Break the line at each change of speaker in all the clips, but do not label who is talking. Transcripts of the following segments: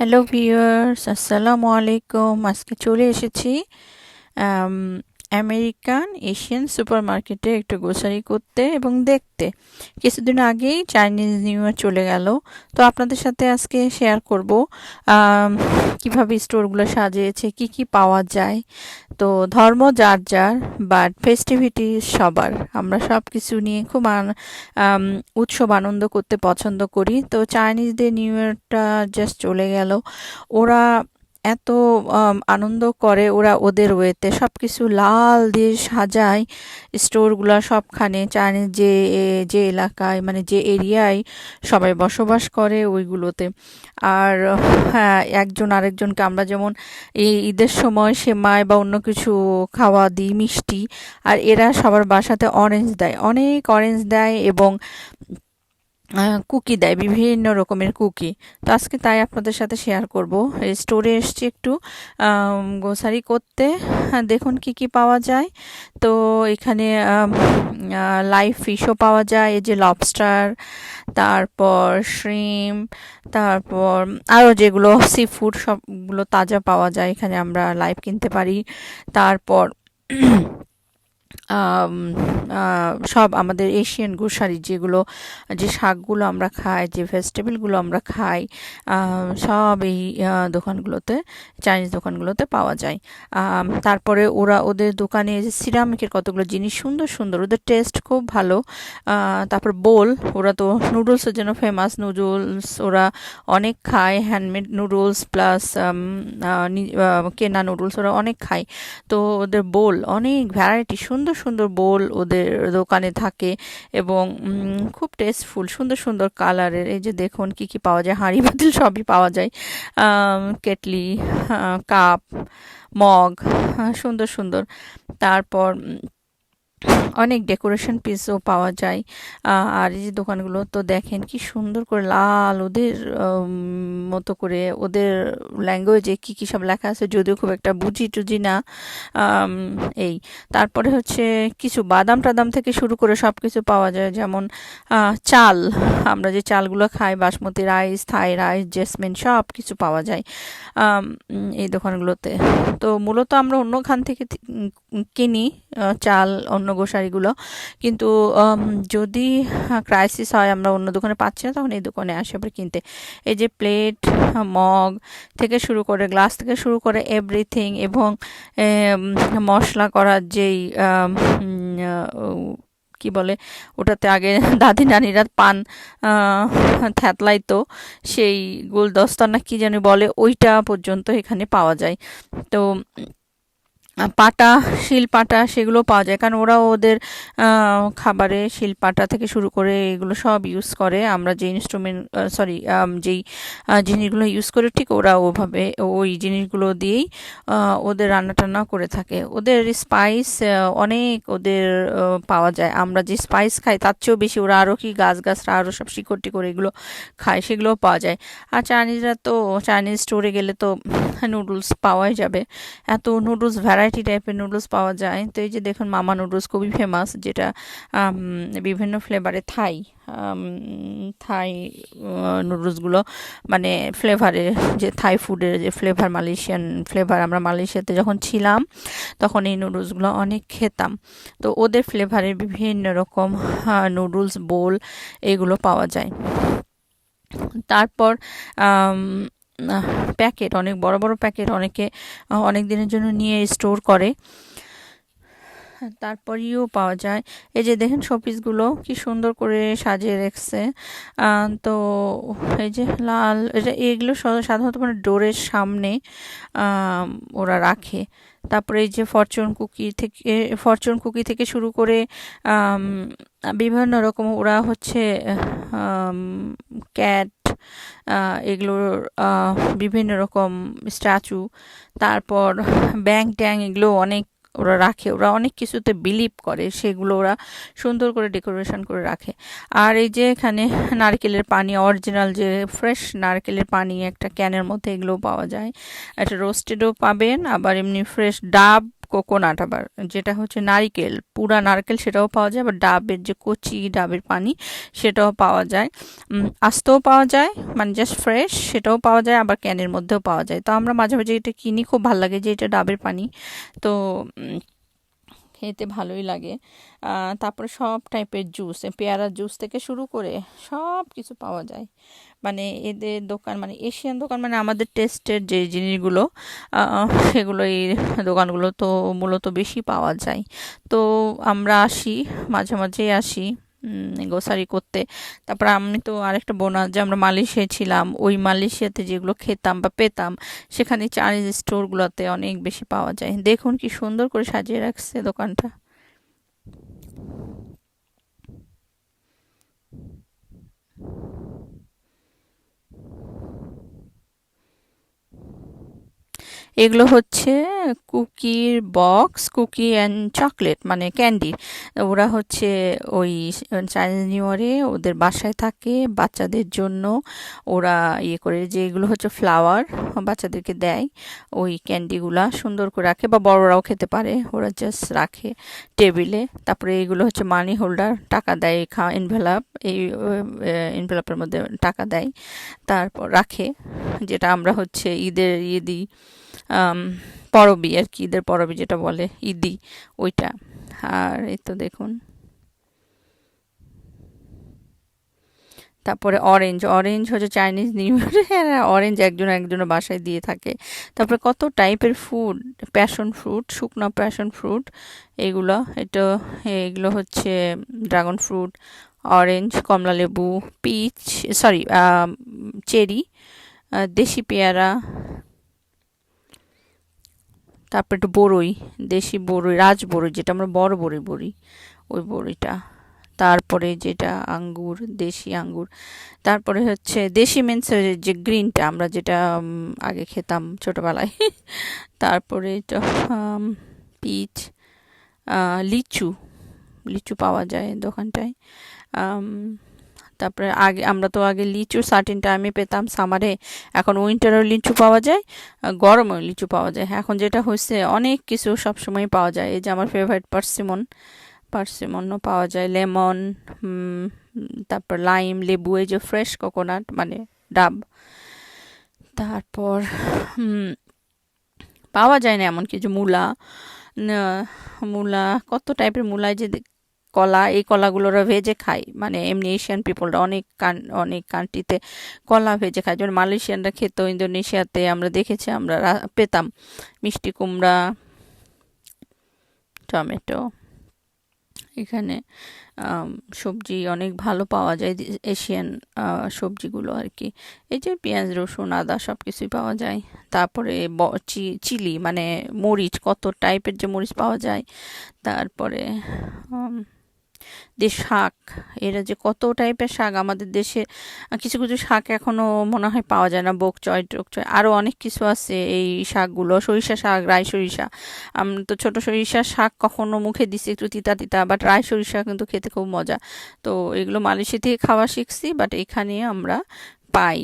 Hello viewers আসসালামু আলাইকুম আজকে চলে এসেছি আমেরিকান এশিয়ান সুপার মার্কেটে একটু গ্রোসারি করতে এবং দেখতে। কিছুদিন আগেই চাইনিজ নিউ ইয়ার চলে গেল। তো আপনাদের সাথে আজকে শেয়ার করব কীভাবে স্টোরগুলো সাজিয়েছে, কি কি পাওয়া যায়। তো ধর্ম যার যার বাট ফেস্টিভিটি সবার। আমরা সব কিছু নিয়ে খুব উৎসব আনন্দ করতে পছন্দ করি। তো চাইনিজদের নিউ ইয়ারটা জাস্ট চলে গেল। ওরা এত আনন্দ করে ওরা ওদের ওয়েতে সব কিছু লাল দিয়ে সাজায়। স্টোরগুলো সবখানে চাইনিজ যে যে এলাকায় মানে যে এরিয়ায় সবাই বসবাস করে ওইগুলোতে। আর হ্যাঁ একজন আরেকজনকে আমরা যেমন এই ঈদের সময় সেমাই বা অন্য কিছু খাওয়া দিই, মিষ্টি, আর এরা সবার বাসাতে অরেঞ্জ দেয়। অনেক অরেঞ্জ দেয় এবং কুকি দেয় বিভিন্ন রকমের কুকি তো আজকে তাই আপনাদের সাথে শেয়ার করব। এই স্টোরে এসছি একটু গ্রোসারি করতে। হ্যাঁ, দেখুন কি কি পাওয়া যায়। তো এখানে লাইভ ফিশও পাওয়া যায় এই যে লবস্টার তারপর শ্রিম তারপর আরও যেগুলো সি ফুড সবগুলো তাজা পাওয়া যায় এখানে আমরা লাইভ কিনতে পারি। তারপর সব আমাদের এশিয়ান গ্রোসারি যেগুলো, যে শাকগুলো আমরা খাই, যে ভেজিটেবলগুলো আমরা খাই সব এই দোকানগুলোতে, চাইনিজ দোকানগুলোতে পাওয়া যায়। তারপরে ওরা ওদের দোকানে যে সিরামিকের কতগুলো জিনিস সুন্দর সুন্দর, ওদের টেস্ট খুব ভালো। তারপর বোল, ওরা তো নুডলসের জন্য ফেমাস নুডলস, ওরা অনেক খায় হ্যান্ডমেড নুডলস প্লাস কেনা নুডলস ওরা অনেক খায়। তো ওদের বোল অনেক ভ্যারাইটি সুন্দর সুন্দর বোল ওদের দোকানে থাকে এবং খুব টেস্টফুল সুন্দর সুন্দর কালারের এই যে দেখুন কি কি পাওয়া যায়। হাঁড়ি বাতিল সবই পাওয়া যায়। কেটলি কাপ মগ সুন্দর সুন্দর। তারপর অনেক ডেকোরেশন পিসও পাওয়া যায়। আর এই যে দোকানগুলো তো দেখেন কি সুন্দর করে লাল ওদের মতো করে ওদের ল্যাঙ্গুয়েজে কি কি সব লেখা আছে যদিও খুব একটা বুঝি টুঝি না। এই তারপরে হচ্ছে কিছু বাদাম টাদাম থেকে শুরু করে সব কিছু পাওয়া যায় যেমন চাল। আমরা যে চালগুলো খাই basmati rice, Thai rice, jasmine সব কিছু পাওয়া যায় এই দোকানগুলোতে। তো মূলত আমরা অন্য খান থেকে কিনি চাল অন্য গোসারিগুলো কিন্তু যদি ক্রাইসিস হয় আমরা অন্য দোকানে পাচ্ছি না তখন এই দোকানে আসি আবার কিনতে। এই যে প্লেট মগ থেকে শুরু করে গ্লাস থেকে শুরু করে এভরিথিং এবং মশলা করার যেই কি বলে ওটাতে আগে দাদি নানিরা পান আহ, থ্যাতলাইতো সেই গুলদস্তা না কি জানি বলে ওইটা পর্যন্ত এখানে পাওয়া যায়। তো পাটা, শিলপাটা সেগুলো পাওয়া যায়। কারণ ওরাও ওদের খাবারে শিলপাটা থেকে শুরু করে এগুলো সব ইউজ করে। আমরা যে ইনস্ট্রুমেন্ট সরি যেই জিনিসগুলো ইউজ করে ঠিক ওরা ওভাবে, ওই জিনিসগুলো দিয়েই ওদের রান্না টান্না করে থাকে। ওদের স্পাইস অনেক ওদের পাওয়া যায়। আমরা যে স্পাইস খাই তার চেয়েও বেশি ওরা আরও কি গাছ গাছরা আরও সব শিকড় টিকড় এগুলো খায় সেগুলোও পাওয়া যায়। আর চাইনিজরা তো, চাইনিজ স্টোরে গেলে তো নুডলস পাওয়াই যাবে। এত নুডলস ভ্যারাইটি টাইপের নুডলস পাওয়া যায়। তো এই যে দেখুন, মামা নুডলস খুবই ফেমাস যেটা বিভিন্ন ফ্লেভারে থাই থাই নুডলসগুলো মানে ফ্লেভারে যে থাই ফুডের যে ফ্লেভার মালয়েশিয়ান ফ্লেভার আমরা মালয়েশিয়াতে যখন ছিলাম, তখন এই নুডলসগুলো অনেক খেতাম। তো ওদের ফ্লেভারের বিভিন্ন রকম নুডলস বোল এগুলো পাওয়া যায়। তারপর প্যাকেট, অনেক বড় বড় প্যাকেট অনেকে অনেক দিনের জন্য নিয়ে স্টোর করে। তারপরেও পাওয়া যায়। এই যে দেখেন শোপিসগুলো কি সুন্দর করে সাজিয়ে রেখেছে। তো এই যে লাল এগুলো সাধারণত মানে ডোরের সামনে ওরা রাখে। তারপরে এই যে ফরচুন কুকি থেকে ফরচুন কুকি থেকে শুরু করে বিভিন্ন রকম ওরা হচ্ছে ক্যাট এগুলোর বিভিন্ন রকম স্ট্যাচু তারপর ব্যাং ট্যাং এগুলো অনেক ওরা রাখে, ওরা অনেক কিছুতে বিলিভ করে, সেগুলো ওরা সুন্দর করে ডেকোরেশন করে রাখে। আর এই যে এখানে নারকেলের পানি অরিজিনাল যে ফ্রেশ নারকেলের পানি একটা ক্যানের মধ্যে এগুলোও পাওয়া যায়। একটা রোস্টেডও পাবেন, আবার এমনি ফ্রেশ ডাব কোকোনাট আবার, যেটা হচ্ছে নারিকেল, পুরা নারকেল সেটাও পাওয়া যায়, আবার ডাবের যে কচি ডাবের পানি সেটাও পাওয়া যায়। আস্তেও পাওয়া যায় মানে জাস্ট ফ্রেশ সেটাও পাওয়া যায়, আবার ক্যানের মধ্যেও পাওয়া যায়। তো আমরা মাঝে মাঝে এটা কিনি, খুব ভালো লাগে যে এটা ডাবের পানি। তো খেতে ভালোই লাগে। তারপরে সব টাইপের জুস পেয়ারার জুস থেকে শুরু করে সব কিছু পাওয়া যায়। মানে এদের দোকান মানে এশিয়ান দোকান মানে আমাদের টেস্টের যে জিনিসগুলো সেগুলো এই দোকানগুলো তো মূলত বেশি পাওয়া যায়। তো আমরা আসি, মাঝে মাঝেই আসি। গোসারি করতে। তারপর আমি তো আরেকটা বোনা যে আমরা মালয়েশিয়ায় ছিলাম। ওই মালয়েশিয়াতে যেগুলো খেতাম বা পেতাম, সেখানে চাইনিজ স্টোরগুলোতে অনেক বেশি পাওয়া যায়। দেখুন কি সুন্দর করে সাজিয়ে রাখছে দোকানটা। এগুলো হচ্ছে কুকির বক্স, কুকি অ্যান্ড চকলেট মানে ক্যান্ডি। ওরা হচ্ছে ওই চাইনিজ নিউ ইয়ারে ওদের বাসায় থাকে, বাচ্চাদের জন্য ওরা ইয়ে করে যে এগুলো হচ্ছে ফ্লাওয়ার বাচ্চাদেরকে দেয়। ওই ক্যান্ডিগুলা সুন্দর করে রাখে বা বড়রাও খেতে পারে, ওরা জাস্ট রাখে টেবিলে। তারপরে এইগুলো হচ্ছে মানি হোল্ডার টাকা দেয়, খা এনভেলাপ এই এনভেলাপের মধ্যে টাকা দেয়। তারপর রাখে, যেটা আমরা হচ্ছে ঈদের ইয়ে দিই পরবি আর কি, ঈদের পরবি যেটা বলে, ঈদি, ওইটা। আর এই তো দেখুন। তারপরে অরেঞ্জ অরেঞ্জ হচ্ছে চাইনিজ নিউ ইয়ার অরেঞ্জ একজন একজনের বাসায় দিয়ে থাকে। তারপরে কত টাইপের ফুড প্যাশন ফ্রুট শুকনো প্যাশন ফ্রুট এগুলো। এটা, এগুলো হচ্ছে ড্রাগন ফ্রুট অরেঞ্জ কমলা লেবু পিচ সরি চেরি দেশি পেয়ারা তারপর একটু বড়ই দেশি বড়ই রাজ বড়ই যেটা আমরা বড় বড়ই বড়ি ওই বড়িটা তারপরে যেটা আঙ্গুর, দেশি আঙ্গুর। তারপরে হচ্ছে দেশি মেন্সের যে গ্রিনটা আমরা যেটা আগে খেতাম ছোটোবেলায়। তারপরে পিচ লিচু। লিচু পাওয়া যায় দোকানটায়। তারপরে আগে, আমরা তো আগে লিচু সার্টিন টাইমে পেতাম সামারে এখন উইন্টারেও লিচু পাওয়া যায় গরমেও লিচু পাওয়া যায়। এখন যেটা হচ্ছে অনেক কিছু সবসময় পাওয়া যায়। এই যে আমার ফেভারিট পার্সিমন পার্সিমনও পাওয়া যায়। লেমন তারপর লাইম লেবু, এই যে ফ্রেশ কোকোনাট মানে ডাব। তারপর পাওয়া যায় না এমন কিছু। মূলা মূলা, কত টাইপের মূলায় যে কলা, এই কলাগুলোরা ভেজে খায়। মানে এমনি এশিয়ান পিপলরা অনেক কান, অনেক কান্ট্রিতে কলা ভেজে খায়। যেমন মালয়েশিয়ানরা খেত ইন্দোনেশিয়াতে আমরা দেখেছি, আমরা পেতাম। মিষ্টি কুমড়া, টমেটো, এখানে সবজি অনেক ভালো পাওয়া যায় এশিয়ান সবজিগুলো আর কি এই যে পেঁয়াজ, রসুন, আদা সব কিছুই পাওয়া যায়। তারপরে চিলি মানে মরিচ, কত টাইপের যে মরিচ পাওয়া যায়। তারপরে যে শাক, এরা যে কত টাইপের শাক আমাদের দেশে কিছু কিছু শাক এখনও মনে হয় পাওয়া যায় না, বোক চয়, টোক চয় আরও অনেক কিছু আছে এই শাকগুলো, সরিষা শাক রায় সরিষা। আমরা তো ছোটো সরিষা শাক কখনো মুখে দিছি একটু তিতা তিতা বাট রায় সরিষা কিন্তু খেতে খুব মজা। তো এগুলো মালয়েশিয়া থেকে খাওয়া শিখছি বাট এখানে আমরা পাই।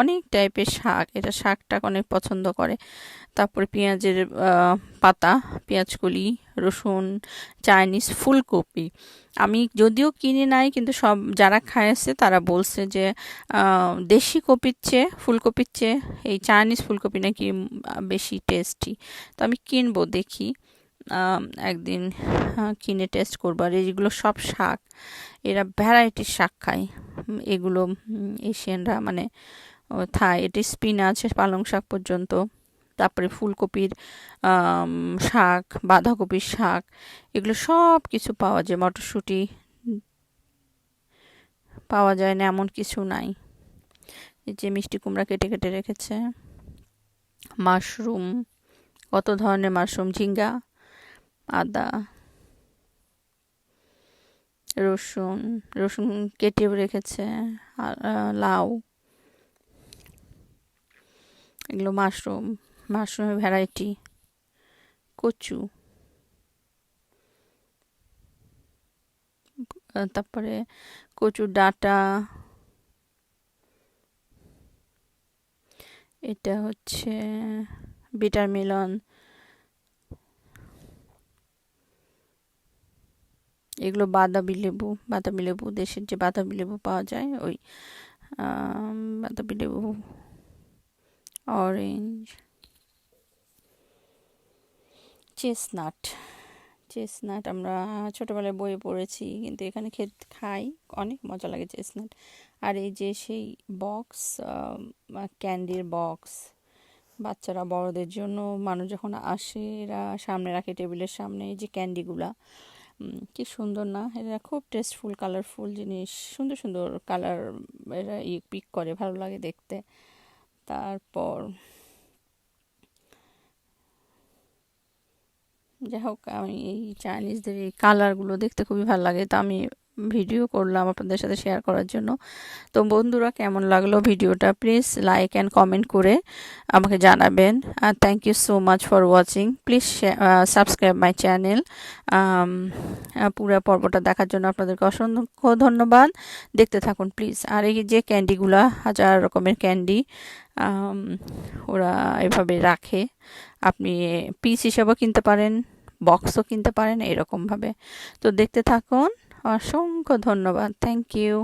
অনেক টাইপের শাক। এটা শাকটা অনেক পছন্দ করে। তারপরে পেঁয়াজের পাতা, পেঁয়াজকলি, রসুন, চাইনিজ ফুলকপি। আমি যদিও কিনে নাই, কিন্তু সব যারা খাইছে তারা বলছে যে দেশি কপির চেয়ে, ফুলকপির চেয়ে এই চাইনিজ ফুলকপি নাকি বেশি টেস্টি তো আমি কিনবো, দেখি। একদিন কিনে টেস্ট করব। আর এইগুলো সব শাক, এরা ভ্যারাইটির শাক খায়। এগুলো এশিয়ানরা মানে থায় এটি স্পিনাচ পালং শাক পর্যন্ত। তারপরে ফুলকপির শাক, বাঁধাকপির শাক, এগুলো সব কিছু পাওয়া যায়, মটরশুঁটি। পাওয়া যায় না, এমন কিছু নাই। এই যে মিষ্টি কুমড়া কেটে কেটে রেখেছে। মাশরুম, কত ধরনের মাশরুম? ঝিঙ্গা, আদা, রসুন রসুন কেটেও রেখেছে লাউ। এগুলো মাশরুম মাশরুমের ভ্যারাইটি। কচু। তারপরে কচু ডাটা। এটা হচ্ছে বিটার মিলন। এগুলো বাদাবি লেবু বাতাবি লেবু, দেশের যে বাতাবি লেবু পাওয়া যায়, ওই বাতাবি লেবু অরেঞ্জ চেসনাট চেসনাট আমরা ছোটোবেলায় বইয়ে পড়েছি, কিন্তু এখানে খেত খাই, অনেক মজা লাগে চেসনাট আর এই যে সেই বক্স ক্যান্ডির বক্স বাচ্চারা বড়দের জন্য মানুষ যখন আসে, এরা সামনে রাখে টেবিলের সামনে, এই যে ক্যান্ডিগুলা কি সুন্দর না? এরা খুব টেস্টফুল কালারফুল জিনিস, সুন্দর সুন্দর কালার এরা পিক করে, ভালো লাগে দেখতে। তারপর যাই হোক আমি এই চাইনিজদের এই কালারগুলো দেখতে খুবই ভালো লাগে। তো আমি ভিডিও করলাম আপনাদের সাথে শেয়ার করার জন্য। তো বন্ধুরা, কেমন লাগল ভিডিওটা? প্লিজ লাইক অ্যান্ড কমেন্ট করে আমাকে জানাবেন। আর thank you so much for watching please subscribe my channel পুরো পর্বটা দেখার জন্য আপনাদেরকে অসংখ্য ধন্যবাদ। দেখতে থাকুন প্লিজ আর এই যে ক্যান্ডিগুলা হাজার রকমের ক্যান্ডি ওরা এভাবে রাখে। আপনি পিস হিসেবেও কিনতে পারেন বক্সও কিনতে পারেন, এরকমভাবে। তো দেখতে থাকুন। অসংখ্য ধন্যবাদ। Thank you